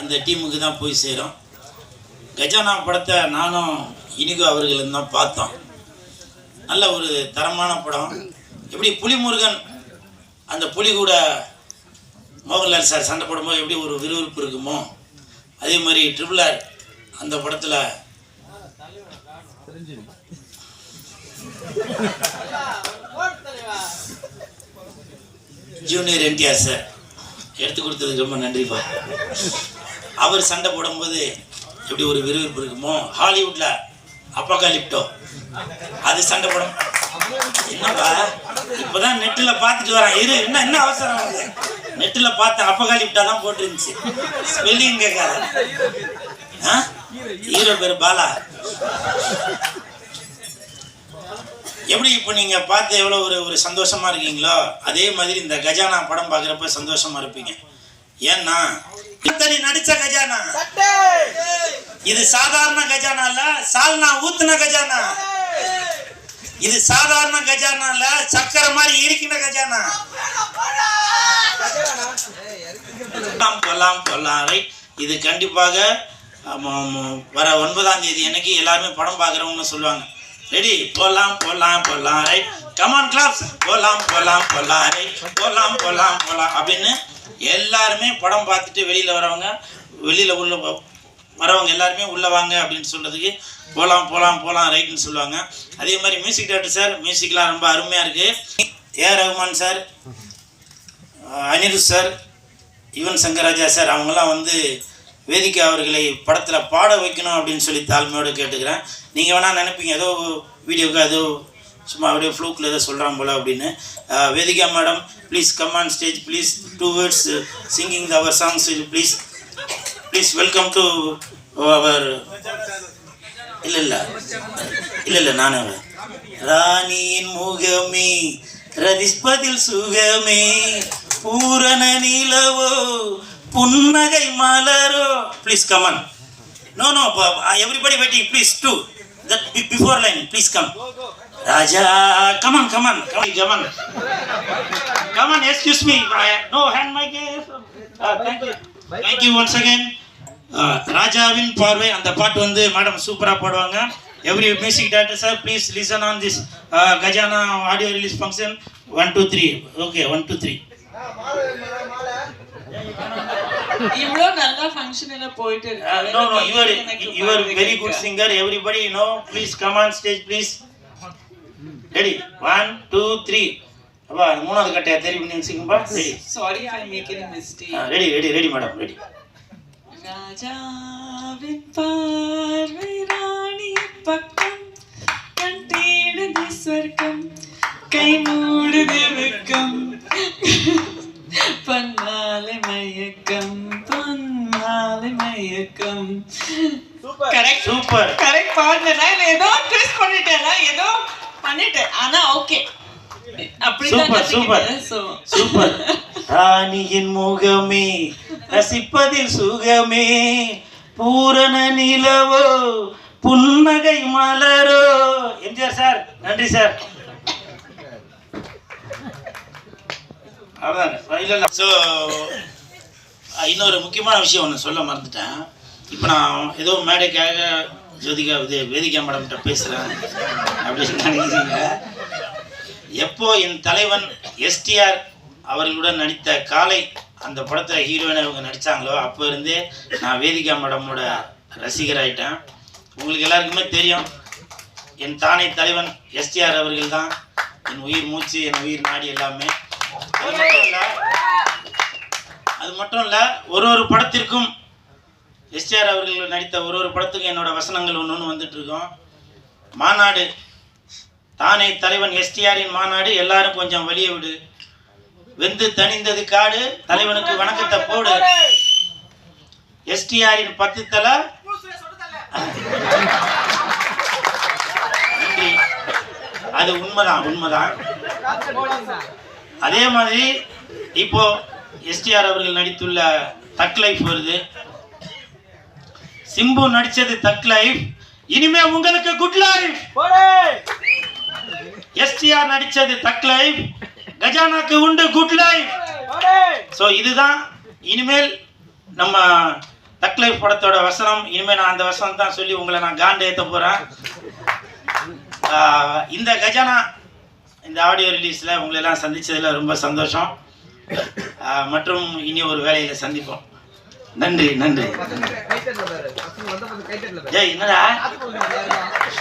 அந்த டீமுக்கு தான் போய் சேரும். கஜானா படத்தை நானும் இனிகோ அவர்களும் தான் பார்த்தோம். நல்ல ஒரு தரமான படம். எப்படி புலிமுருகன் அந்த புலி கூட மோகன்லால் சார் சண்டை போடும்போது எப்படி ஒரு விறுவிறுப்பு இருக்குமோ அதே மாதிரி ட்ரிபிள் ஆர் அந்த படத்தில் ஜூனியர் என்டிஆர் சார் எடுத்து கொடுத்ததுக்கு ரொம்ப நன்றிப்பா. அவர் சண்டை போடும்போது எப்படி ஒரு விறுவிறுப்பு இருக்குமோ ஹாலிவுட்ல அப்பகாலிப்டோ அது சண்டை போடும் என்னப்பா? இப்போதான் நெட்டில் பார்த்துட்டு வரேன். இரு என்ன என்ன அவசரம் வந்து? நெட்டில் பார்த்தேன் அப்பகாலிப்டா தான் போட்டுருந்துச்சு. ஸ்பெல்லிங் கேட்காத. ஆ? ஹீரோ பேர் பாலா. எப்படி இப்போ நீங்கள் பார்த்து எவ்வளோ ஒரு ஒரு சந்தோஷமா இருக்கீங்களோ அதே மாதிரி இந்த கஜானா படம் பார்க்குறப்ப சந்தோஷமா இருப்பீங்க. ஏன்னா இத்தனை நடிச்ச கஜானா? இது சாதாரண கஜானா இல்ல சால்னா ஊத்துன கஜானா? இது சாதாரண கஜானா இல்ல சக்கரை மாதிரி இருக்கிற கஜானா? போலாம் போலாம் ரைட் இது கண்டிப்பாக வர ஒன்பதாம் தேதி அன்னைக்கு எல்லாருமே படம் பார்க்குறவங்க சொல்லுவாங்க. ரெடி போலாம் போலாம் போலாம். ரைட் கமான் கிளாப்ஸ் போலாம் போலாம் போலாம். ரைட் போலாம் போலாம் போலாம். அப்படின்னு எல்லாருமே படம் பார்த்துட்டு வெளியில் வரவங்க வெளியில் உள்ள வரவங்க எல்லாருமே உள்ளே வாங்க அப்படின்னு சொல்கிறதுக்கு போகலாம் போகலாம் போகலாம் ரைட்னு சொல்லுவாங்க. அதே மாதிரி மியூசிக் டேரக்டர் சார் மியூசிக்லாம் ரொம்ப அருமையாக இருக்குது A. Rahman sir Anirudh sir Yuvan Shankar Raja sir அவங்களாம் வந்து வேதிக்கை அவர்களை படத்தில் பாட வைக்கணும் அப்படின்னு சொல்லி தாழ்மையோடு கேட்டுக்கிறேன். நீங்கள் வேணால் நினைப்பீங்க ஏதோ வீடியோக்கு ஏதோ சும்மா அப்படியே ஃப்ளூக்கில் ஏதோ சொல்கிறாங்க போல அப்படின்னு. Vedika madam please come on stage please two words singing our songs please please welcome to our இல்லை இல்லை. இல்லை இல்லை நானும் ராணியின் முகமே ரதிஸ்பதில் சுகமே பூரண நிலவோ புன்னகை மலரோ. Please come on no no everybody waiting please do that before line please come Raja come on come on come on come on excuse me no hand my thank you thank you once again ராஜாவின் பார்வை அந்த பாட்டு வந்து madam சூப்பராக பாடுவாங்க. Every music director sir please listen on this Gajana audio release function one two three okay one two three இவ்வளோ நல்லா function எல்லாம் போயிட்டு இருக்கு. Very good singer everybody no please come on stage please ready one two three அப்பா மூணாவது கட்டையா நீங்கள் Singapore ready sorry I make a mistake ready ready ready madam ready ராஜாவின் பார்வை ராணி பக்கம் கண் தேடுது சொர்க்கம் கை மூடுது வெக்கம். பன்னாலை மயக்கம் பொன்னாலை மயக்கம். கரெக்ட் சூப்பர் கரெக்ட் இல்ல ஏதோ ட்விஸ்ட் பண்ணிட்டேனா ஏதோ பண்ணிட்டேன். ஆனா ஓகே சூப்பர் சூப்பர். சூப்பர். ராணியின் முகமே ரசிப்பதில் சுகமே. பூரண நிலவோ புன்னகை மலரோ. எம்ஜிஆர் சார் நன்றி சார். இன்னொரு முக்கியமான விஷயம் ஒன்று சொல்ல மறந்துட்டேன். இப்போ நான் ஏதோ மேடைக்காக ஜோதிகா இது வேதிகா மேடம்கிட்ட பேசுகிறேன் அப்படின்னு நினைக்கிறீங்க? எப்போ என் தலைவன் எஸ்டிஆர் அவர்களுடன் நடித்த காலை அந்த படத்தில் ஹீரோயினை இவங்க நடித்தாங்களோ அப்போ இருந்தே நான் வேதிகா மேடமோட ரசிகராயிட்டேன் உங்களுக்கு எல்லாருக்குமே தெரியும் என் தானே தலைவன் எஸ்டிஆர் அவர்கள் தான் என் உயிர் மூச்சு என் உயிர் நாடி எல்லாமே. அது மட்டும் இல்லை அது மட்டும் இல்லை ஒரு ஒரு படத்திற்கும் எஸ்டிஆர் அவர்கள் நடித்த ஒரு ஒரு படத்துக்கும் என்னோட வசனங்கள் ஒன்று ஒன்று வந்துட்டு இருக்கோம். மாநாடு. தானே தலைவன் எஸ்டிஆரின் மாநாடு எல்லாரும் கொஞ்சம் வெளியே விடு. வெந்து தணிந்தது காடு தலைவனுக்கு வணக்கத்தை போடு. எஸ்டிஆரின் பத்து தலை. நன்றி. அது உண்மைதான் உண்மைதான். அதே மாதிரி இப்போ எஸ்டிஆர் அவர்கள் நடித்துள்ள தக் லைஃப் வருது. சிம்பு நடிச்சது தக் லைஃப். இனிமே உங்களுக்கு குட் லைஃப் எஸ்டிஆர் நடிச்சது தக் லைஃப். கஜானாக்கு உண்டு குட் லைஃப் ஸோ இதுதான். இனிமேல் நம்ம தக் லைஃப் படத்தோட வசனம். இனிமேல் நான் அந்த வசனம் தான் சொல்லி உங்களை நான் காண்டு ஏற்ற போகிறேன் இந்த கஜானா இந்த ஆடியோ ரிலீஸில் உங்களை எல்லாம் சந்திச்சதுல ரொம்ப சந்தோஷம். மற்றும் இனி ஒரு வேலையில் சந்திப்போம். நன்றி நன்றி. ஜெய் என்னடா?